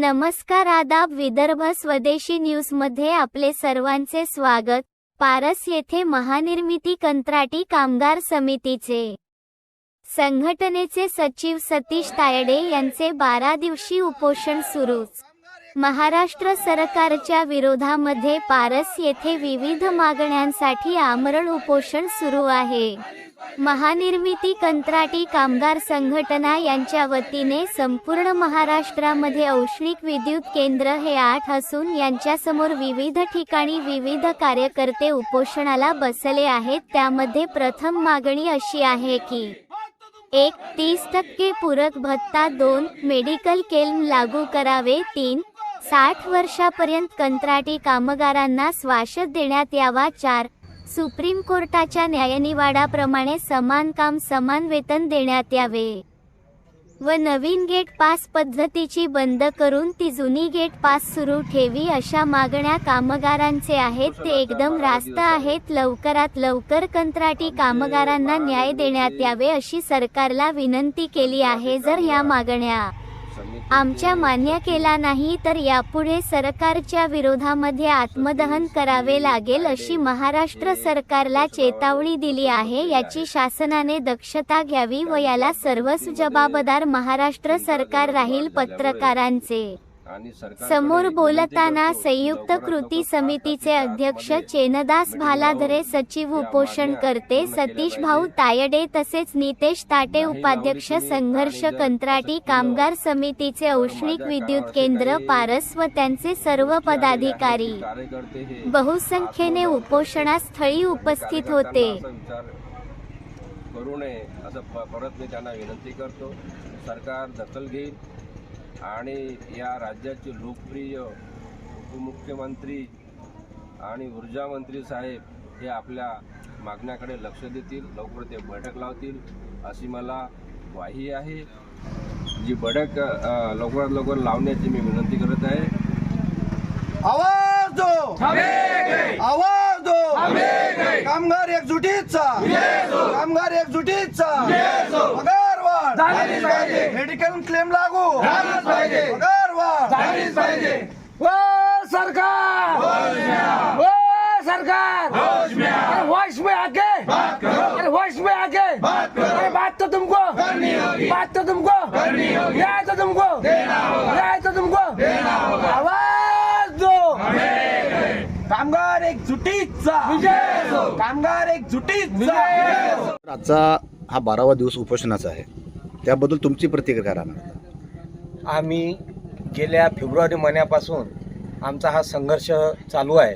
नमस्कार आदाब विदर्भ स्वदेशी न्यूजमध्ये आपले सर्वांचे स्वागत. पारस येथे महानिर्मिती कंत्राटी कामगार समितीचे. संघटनेचे सचिव सतीश तायडे यांचे बारा दिवशी उपोषण सुरूच. महाराष्ट्र सरकारच्या विरोधामध्ये पारस येथे विविध मागण्यांसाठी आमरण उपोषण सुरू आहे. महानिर्मिती कंत्राटी कामगार संघटना यांच्या वतीने संपूर्ण महाराष्ट्रामध्ये औष्णिक विद्युत केंद्र हे आठ असून यांच्यासमोर विविध ठिकाणी विविध कार्यकर्ते उपोषणाला बसले आहेत. त्यामध्ये प्रथम मागणी अशी आहे की एक तीस टक्के पूरक भत्ता दोन मेडिकल केल्म लागू करावे. तीन साठ वर्षापर्यंत कंत्राटी कामगारांना श्वास देण्यात यावा. चार सुप्रीम कोर्टाच्या न्यायनिवाडाप्रमाणे समान काम समान वेतन देण्यात यावे. व नवीन गेट पास पद्धतीची बंद करून ती जुनी गेट पास सुरू ठेवी अशा मागण्या कामगारांचे आहेत. ते एकदम रास्त आहेत. लवकरात लवकर कंत्राटी कामगारांना न्याय देण्यात यावे अशी सरकारला विनंती केली आहे. जर या मागण्या आमच्या मान्य केला नाही तर यापुढे सरकारच्या विरोधामध्ये आत्मदहन करावे लागेल अशी महाराष्ट्र सरकारला चेतावणी दिली आहे. याची शासनाने दक्षता घ्यावी व याला सर्वच जबाबदार महाराष्ट्र सरकार राहील पत्रकारांचे. समोर बोलताना संयुक्त कृती समितीचे अध्यक्ष चेनदास भालाधरे सचिव उपोषण करते. सतीश भाऊ तायडे तसेच नितेश ताटे उपाध्यक्ष संघर्ष कंत्राटी कामगार समितीचे औष्णिक विद्युत केंद्र पारस व त्यांचे सर्व पदाधिकारी. बहुसंख्येने उपोषणास्थळी उपस्थित होते. करू नये. असं परत मी त्यांना विनंती करतो. सरकार दखल घेईल. आणि या राज्याचे लोकप्रिय उपमुख्यमंत्री आणि ऊर्जा मंत्री साहेब हे आपल्या मागण्याकडे लक्ष देतील लवकर ते बैठक लावतील अशी मला ग्वाही आहे. जी बैठक लवकरात लवकर लावण्याची मी विनंती करत आहे. आवाज दो! आवाज दो! कामगार एकजुटीचा कामगार एकजुटीचा पगार वाढ मेडिकल क्लेम लागू! पगार वाढ ओ सरकार! ओ सरकार! अरे वॉइस में आके अरे वॉइस में आके अरे बात तो तुमको! बात तो तुमको! ये तो तुमको! ये तो तुमको! आवाज दो! कामगार एकजुटीचा कामगार एकजुटीचा आजचा हा बारावा दिवस उपोषणाचा आहे. त्याबद्दल तुमची प्रतिक्रिया राहणार? आम्ही गेल्या फेब्रुवारी महिन्यापासून आमचा हा संघर्ष चालू आहे.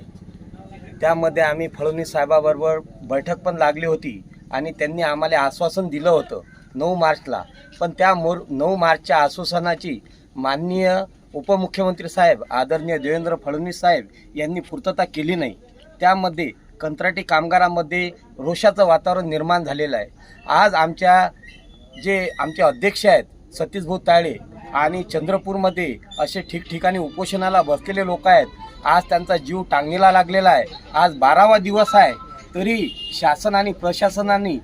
त्यामध्ये आम्ही फडणवीस साहेबाबरोबर बैठक पण लागली होती आणि त्यांनी आम्हाला आश्वासन दिलं होतं नऊ मार्चला. पण त्या मोर नऊ मार्चच्या आश्वासनाची माननीय उपमुख्यमंत्री साहेब आदरणीय देवेंद्र फडणवीस साहेब यांनी पूर्तता केली नाही. त्यामध्ये कंत्राटी कामगारांमध्ये रोषाचं वातावरण निर्माण झालेलं आहे. आज आमच्या जे आमचे अध्यक्ष आहेत सतीश भाऊ ताळे आणि चंद्रपूरमध्ये असे ठिकठिकाणी उपोषणाला बसलेले लोक आहेत आज त्यांचा जीव टांगणीला लागलेला आहे. आज बारावा दिवस आहे तरी शासन आणि प्रशासनाने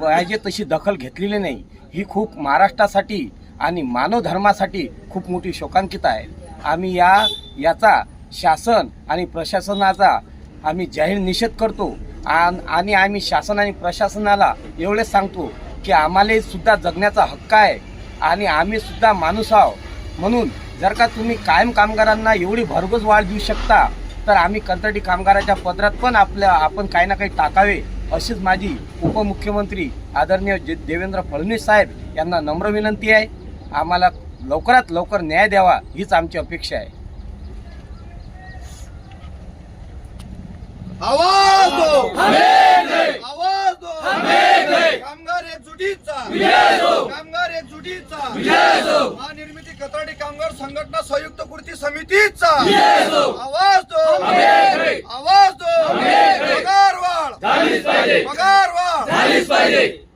पाहिजे तशी दखल घेतलेली नाही. ही खूप महाराष्ट्रासाठी आणि मानवधर्मासाठी खूप मोठी शोकांकित आहे. आम्ही या याचा शासन आणि प्रशासनाचा आम्ही जाहीर निषेध करतो. आणि आम्ही शासन आणि प्रशासनाला एवढेच सांगतो की आम्हाला सुद्धा जगण्याचा हक्क आहे आणि आम्ही सुद्धा माणूस आहोत. म्हणून जर का तुम्ही कायम कामगारांना एवढी भरघोस वाढ देऊ शकता तर आम्ही कंत्राटी कामगाराच्या पदरात पण आपल्या आपण काही ना काही टाकावे अशीच माझी उपमुख्यमंत्री आदरणीय जे- देवेंद्र फडणवीस साहेब यांना नम्र विनंती आहे. आम्हाला लवकरात लवकर न्याय द्यावा हीच आमची अपेक्षा आहे. आवाज दो कामगार एकजुटीचा कामगार एकजुटीचा महानिर्मिती कत्राटी कामगार संघटना संयुक्त कृती समितीचा आवाज दो आवाज दो पगार वाढ पगार वाढ